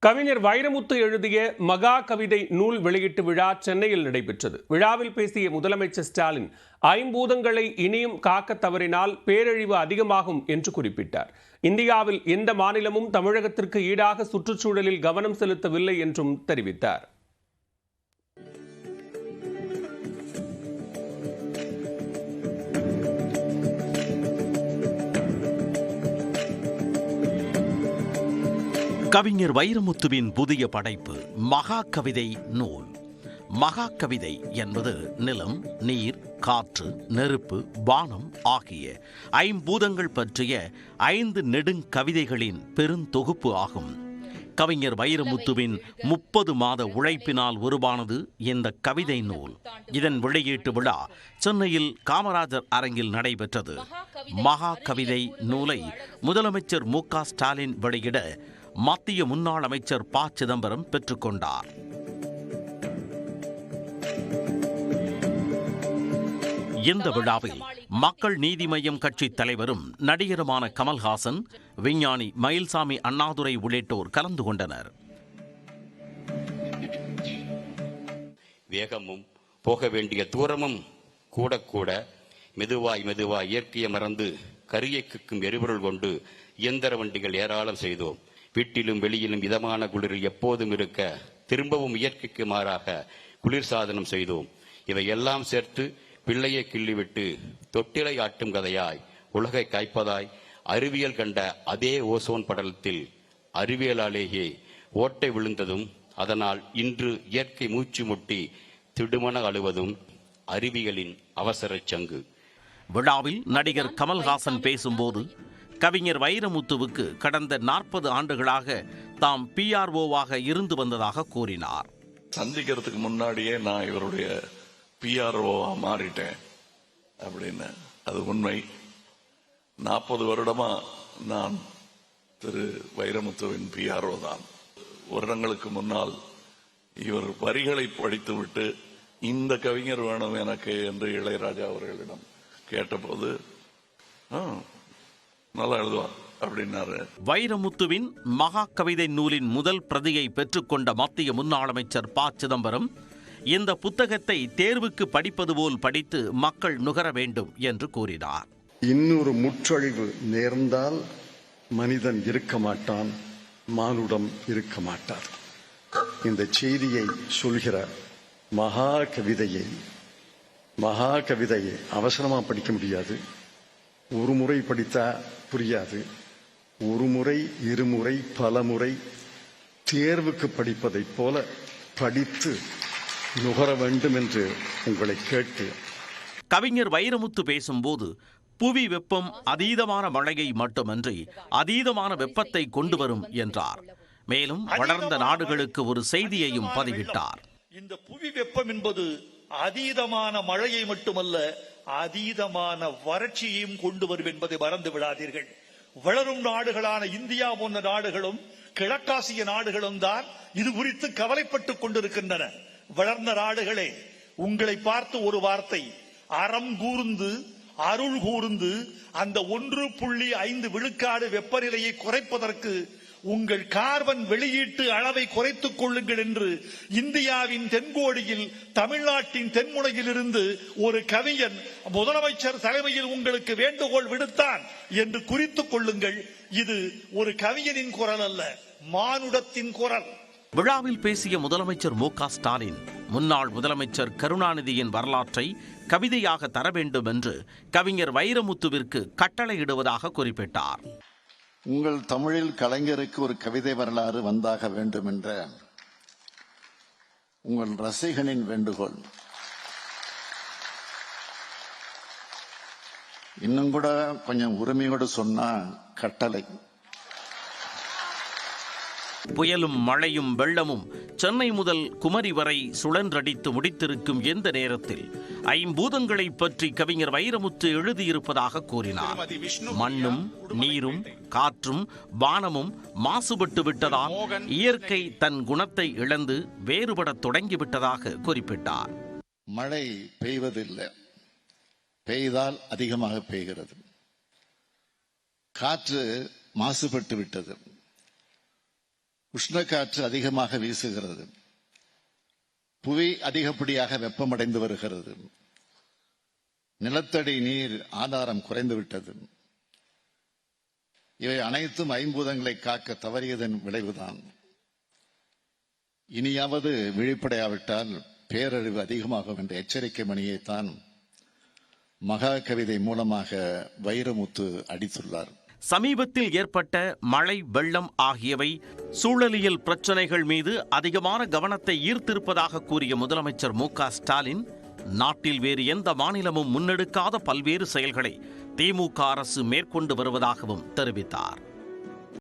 கவிஞர் வைரமுத்து எழுதிய மகா கவிதை நூல் வெளியீட்டு விழா சென்னையில் நடைபெற்றது. விழாவில் பேசிய முதலமைச்சர் ஸ்டாலின் ஐம்பூதங்களை இனியும் காக்க தவறினால் பேரழிவு அதிகமாகும் என்று குறிப்பிட்டார். இந்தியாவில் எந்த மாநிலமும் தமிழகத்திற்கு ஈடாக சுற்றுச்சூழலில் கவனம் செலுத்தவில்லை என்றும் தெரிவித்தார். கவிஞர் வைரமுத்துவின் புதிய படைப்பு மகா கவிதை நூல். மகா கவிதை என்பது நிலம் நீர் காற்று நெருப்பு வானம் ஆகிய ஐம்பூதங்கள் பற்றிய ஐந்து நெடுங்கவிதைகளின் பெருந்தொகுப்பு ஆகும். கவிஞர் வைரமுத்துவின் முப்பது மாத உழைப்பினால் உருவானது இந்த கவிதை நூல். இதன் வெளியீட்டு விழா சென்னையில் காமராஜர் அரங்கில் நடைபெற்றது. மகா கவிதை நூலை முதலமைச்சர் மு ஸ்டாலின் வெளியிட மத்திய முன்னாள் அமைச்சர் ப. சிதம்பரம் பெற்றுக்கொண்டார். இந்த விழாவில் மக்கள் நீதி மய்யம் கட்சி தலைவரும் நடிகருமான கமல்ஹாசன் விஞ்ஞானி மயில்சாமி அண்ணாதுரை உள்ளிட்டோர் கலந்து கொண்டனர். வேகமும் போக வேண்டிய தூரமும் கூட கூட மெதுவாய் மெதுவாய் இயற்கையை மறந்து கரியை கிக்கும் எரிபொருள் கொண்டு இயந்திர வண்டிகள் ஏராளம் செய்தோம். வீட்டிலும் வெளியிலும் இதமான குளிர் எப்போதும் இருக்க திரும்பவும் இயற்கைக்கு மாறாக குளிர் சாதனம் செய்தோம். இவை எல்லாம் சேர்த்து பிள்ளையை கிள்ளிவிட்டு தொட்டிலை ஆட்டும் கதையாய் உலகை காய்ப்பதாய் அறிவியல் கண்ட அதே ஓசோன் படலத்தில் அறிவியலாலேயே ஓட்டை விழுந்ததும் அதனால் இன்று இயற்கை மூச்சு முட்டி திடுமன அழுவதும் அறிவியலின் அவசர சங்கு. விழாவில் நடிகர் கமல்ஹாசன் பேசும்போது கவிஞர் வைரமுத்துவுக்கு கடந்த நாற்பது ஆண்டுகளாக தாம் பிஆர்ஓவாக இருந்து வந்ததாக கூறினார். சந்திக்கிறதுக்கு முன்னாடியே நான் இவருடைய பிஆர்ஓவா மாறிட்டேன் அப்படின்னு. அது உண்மை. நாற்பது வருடமா நான் திரு வைரமுத்துவின் பிஆர்ஓ தான். வருடங்களுக்கு முன்னால் இவர் வரிகளை படித்துவிட்டு இந்த கவிஞர் வேணும் எனக்கு என்று இளையராஜா அவர்களிடம் கேட்டபோது நல்லா எழுதுவார் அப்படின்னாரு. வைரமுத்துவின் மகா கவிதை நூலின் முதல் பிரதியை பெற்றுக்கொண்ட மத்திய முன்னாள் அமைச்சர் ப. சிதம்பரம் இந்த புத்தகத்தை தேர்வுக்கு படிப்பது போல் படித்து மக்கள் நுகர வேண்டும் என்று கூறினார். இன்னொரு முற்றழிவு நேர்ந்தால் மனிதன் இருக்க மாட்டான் மானுடம் இருக்க மாட்டார். இந்த செய்தியை சொல்கிற மகா கவிதையை மகா கவிதையை அவசரமா படிக்க முடியாது. ஒரு முறை படித்தா புரியாது. ஒரு முறை இருமுறை பலமுறை தேர்வுக்கு படிப்பதைப் போல படித்து நுகர வேண்டும் என்று உங்களை கேட்டு. கவிஞர் வைரமுத்து பேசும்போது புவி வெப்பம் அதீதமான மழையை மட்டுமன்றி அதீதமான வெப்பத்தை கொண்டு வரும் என்றார். மேலும் வளர்ந்த நாடுகளுக்கு ஒரு செய்தியையும் பதிவிட்டார். இந்த புவி வெப்பம் என்பது அதீதமான மழையை மட்டுமல்ல அதீதமான வறட்சியையும் கொண்டு வரும் என்பதை மறந்து விடாதீர்கள். வளரும் நாடுகளான இந்தியா போன்ற நாடுகளும் கிழக்காசிய நாடுகளும் தான் இது குறித்து கவலைப்பட்டுக் கொண்டிருக்கின்றன. வளர்ந்த நாடுகளே உங்களை பார்த்து ஒரு வார்த்தை. அறம் கூர்ந்து அருள் கூர்ந்து அந்த ஒன்று புள்ளி ஐந்து விழுக்காடு வெப்பநிலையை குறைப்பதற்கு உங்கள் கார்பன் வெளியீட்டு அளவை குறைத்துக் கொள்ளுங்கள் என்று இந்தியாவின் தென்கோடியில் தமிழ்நாட்டின் தென்முனையில் இருந்து ஒரு கவிஞன் முதலமைச்சர் தலைமையில் உங்களுக்கு வேண்டுகோள் விடுத்தான் என்று குறித்துக் கொள்ளுங்கள். இது ஒரு கவிஞனின் குரல் அல்ல மானுடத்தின் குரல். விழாவில் பேசிய முதலமைச்சர் மு க ஸ்டாலின் முன்னாள் முதலமைச்சர் கருணாநிதியின் வரலாற்றை கவிதையாக தர வேண்டும் என்று கவிஞர் வைரமுத்துவிற்கு கட்டளையிடுவதாக குறிப்பிட்டார். உங்கள் தமிழில் கலைஞருக்கு ஒரு கவிதை வரலாறு வந்தாக வேண்டும் என்ற உங்கள் ரசிகனின் வேண்டுகோள். இன்னும் கூட கொஞ்சம் உரிமையோடு சொன்னா கட்டளை. புயலும் மழையும் வெள்ளமும் சென்னை முதல் குமரி வரை சுழன்றடித்து முடித்திருக்கும் எந்த நேரத்தில் ஐம்பூதங்களை பற்றி கவிஞர் வைரமுத்து எழுதியிருப்பதாக கூறினார். மண்ணும் நீரும் காற்றும் வானமும் மாசுபட்டு விட்டதால் இயற்கை தன் குணத்தை இழந்து வேறுபடத் தொடங்கிவிட்டதாக குறிப்பிட்டார். மழை பெய்வதில்லை. பெய்தால் அதிகமாக பெய்கிறது. காற்று மாசுபட்டு விட்டது. உஷ்ணக்காற்று அதிகமாக வீசுகிறது. புவி அதிகப்படியாக வெப்பமடைந்து வருகிறது. நிலத்தடி நீர் ஆதாரம் குறைந்துவிட்டது. இவை அனைத்தும் ஐம்பூதங்களை காக்க தவறியதன் விளைவுதான். இனியாவது விழிப்படையாவிட்டால் பேரழிவு அதிகமாகும் என்ற எச்சரிக்கை மணியைத்தான் மகா கவிதை மூலமாக வைரமுத்து அடித்துள்ளார். சமீபத்தில் ஏற்பட்ட மழை வெள்ளம் ஆகியவை சூழலியல் பிரச்சினைகள் மீது அதிகமான கவனத்தை ஈர்த்திருப்பதாக கூறிய முதலமைச்சர் மு க ஸ்டாலின் நாட்டில் வேறு எந்த மாநிலமும் முன்னெடுக்காத பல்வேறு செயல்களை திமுக அரசு மேற்கொண்டு வருவதாகவும் தெரிவித்தார்.